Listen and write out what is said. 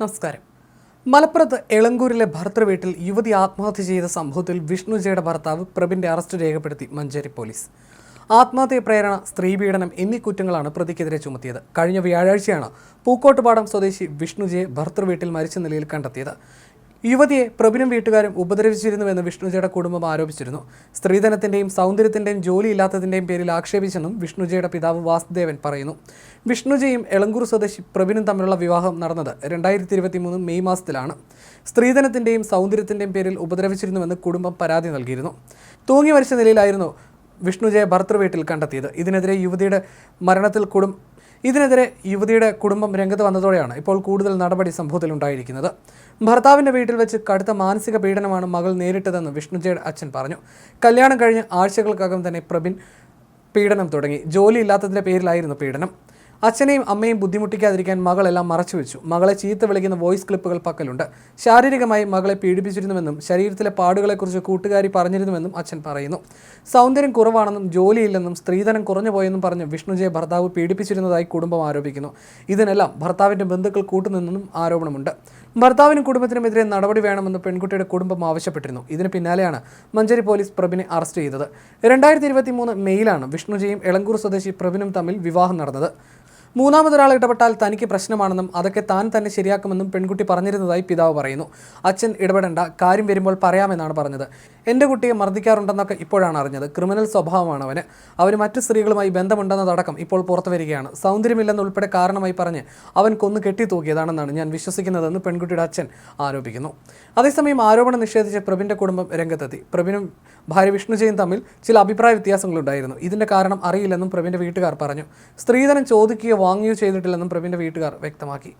നമസ്കാരം. മലപ്പുറത്ത് എളങ്കൂരിലെ ഭർത്തൃ വീട്ടിൽ യുവതി ആത്മഹത്യ ചെയ്ത സംഭവത്തിൽ വിഷ്ണുജയുടെ ഭർത്താവ് പ്രബിന്റെ അറസ്റ്റ് രേഖപ്പെടുത്തി മഞ്ചേരി പോലീസ്. ആത്മഹത്യ പ്രേരണ സ്ത്രീ സ്ത്രീപീഡനം എന്നീ കുറ്റങ്ങളാണ് പ്രതിക്കെതിരെ ചുമത്തിയത്. കഴിഞ്ഞ വ്യാഴാഴ്ചയാണ് പൂക്കോട്ടുപാടം സ്വദേശി വിഷ്ണുജയെ ഭർത്തൃ വീട്ടിൽ മരിച്ച നിലയിൽ കണ്ടെത്തിയത്. യുവതിയെ പ്രബിനും വീട്ടുകാരും ഉപദ്രവിച്ചിരുന്നുവെന്ന് വിഷ്ണുജയുടെ കുടുംബം ആരോപിച്ചിരുന്നു. സ്ത്രീധനത്തിന്റെയും സൗന്ദര്യത്തിന്റെയും ജോലിയില്ലാത്തതിന്റെയും പേരിൽ ആക്ഷേപിച്ചെന്നും വിഷ്ണുജയുടെ പിതാവ് വാസുദേവൻ പറയുന്നു. വിഷ്ണുജയും എളങ്കൂർ സ്വദേശി പ്രബിനും തമ്മിലുള്ള വിവാഹം നടന്നത് രണ്ടായിരത്തി ഇരുപത്തി മൂന്ന് മെയ് മാസത്തിലാണ്. സ്ത്രീധനത്തിന്റെയും സൗന്ദര്യത്തിന്റെയും പേരിൽ ഉപദ്രവിച്ചിരുന്നുവെന്ന് കുടുംബം പരാതി നൽകിയിരുന്നു. തൂങ്ങി മരിച്ച നിലയിലായിരുന്നു വിഷ്ണുജയെ ഭർത്തൃ വീട്ടിൽ കണ്ടെത്തിയത്. ഇതിനെതിരെ യുവതിയുടെ മരണത്തിൽ കുടും ഇതിനെതിരെ യുവതിയുടെ കുടുംബം രംഗത്ത് വന്നതോടെയാണ് ഇപ്പോൾ കൂടുതൽ നടപടി സംഭവത്തിൽ ഉണ്ടായിരിക്കുന്നത് ഭർത്താവിന്റെ വീട്ടിൽ വെച്ച് കടുത്ത മാനസിക പീഡനമാണ് മകൾ നേരിട്ടതെന്ന് വിഷ്ണുജയുടെ അച്ഛൻ പറഞ്ഞു. കല്യാണം കഴിഞ്ഞ് ആഴ്ചകൾക്കകം തന്നെ പ്രബിൻ പീഡനം തുടങ്ങി. ജോലിയില്ലാത്തതിന്റെ പേരിലായിരുന്നു പീഡനം. അച്ഛനെയും അമ്മയും ബുദ്ധിമുട്ടിക്കാതിരിക്കാൻ മകളെല്ലാം മറച്ചുവെച്ചു മകളെ ചീത്ത വിളിക്കുന്ന വോയിസ് ക്ലിപ്പുകൾ പക്കലുണ്ട്. ശാരീരികമായി മകളെ പീഡിപ്പിച്ചിരുന്നുവെന്നും ശരീരത്തിലെ പാടുകളെക്കുറിച്ച് കൂട്ടുകാരി പറഞ്ഞിരുന്നുവെന്നും അച്ഛൻ പറയുന്നു. സൗന്ദര്യം കുറവാണെന്നും ജോലിയില്ലെന്നും സ്ത്രീധനം കുറഞ്ഞു പോയെന്നും പറഞ്ഞ് വിഷ്ണുജയെ ഭർത്താവ് പീഡിപ്പിച്ചിരുന്നതായി കുടുംബം ആരോപിക്കുന്നു. ഇതിനെല്ലാം ഭർത്താവിന്റെ ബന്ധുക്കൾ കൂട്ടുനിന്നെന്നും ആരോപണമുണ്ട്. ഭർത്താവിനും കുടുംബത്തിനുമെതിരെ നടപടി വേണമെന്ന് പെൺകുട്ടിയുടെ കുടുംബം ആവശ്യപ്പെട്ടിരുന്നു. ഇതിന് പിന്നാലെയാണ് മഞ്ചേരി പോലീസ് പ്രബിനെ അറസ്റ്റ് ചെയ്തത്. രണ്ടായിരത്തി ഇരുപത്തി മൂന്ന് മെയ്യിലാണ് വിഷ്ണുജയും എളങ്കൂർ സ്വദേശി പ്രബിനും തമ്മിൽ വിവാഹം നടന്നത്. മൂന്നാമതൊരാൾ ഇടപെട്ടാൽ തനിക്ക് പ്രശ്നമാണെന്നും അതൊക്കെ താൻ തന്നെ ശരിയാക്കുമെന്നും പെൺകുട്ടി പറഞ്ഞിരുന്നതായി പിതാവ് പറയുന്നു. അച്ഛൻ ഇടപെടേണ്ട കാര്യം വരുമ്പോൾ പറയാമെന്നാണ് പറഞ്ഞത്. എന്റെ കുട്ടിയെ മർദ്ദിക്കാറുണ്ടെന്നൊക്കെ ഇപ്പോഴാണ് അറിഞ്ഞത്. ക്രിമിനൽ സ്വഭാവമാണ് അവന്. അവന് മറ്റു സ്ത്രീകളുമായി ബന്ധമുണ്ടെന്നതടക്കം ഇപ്പോൾ പുറത്തു വരികയാണ്. സൗന്ദര്യമില്ലെന്നുൾപ്പെടെ കാരണമായി പറഞ്ഞ് അവൻ കൊന്നു കെട്ടിത്തൂക്കിയതാണെന്നാണ് ഞാൻ വിശ്വസിക്കുന്നതെന്ന് പെൺകുട്ടിയുടെ അച്ഛൻ ആരോപിക്കുന്നു. അതേസമയം ആരോപണം നിഷേധിച്ച പ്രബിന്റെ കുടുംബം രംഗത്തെത്തി. പ്രബിനും ഭാര്യ വിഷ്ണുജയും തമ്മിൽ ചില അഭിപ്രായ വ്യത്യാസങ്ങളുണ്ടായിരുന്നു. ഇതിന്റെ കാരണം അറിയില്ലെന്നും പ്രബിന്റെ വീട്ടുകാർ പറഞ്ഞു. സ്ത്രീധനം ചോദിക്കുകയോ വാങ്ങുകയോ ചെയ്തിട്ടില്ലെന്നും പ്രബിന്റെ വീട്ടുകാർ വ്യക്തമാക്കി.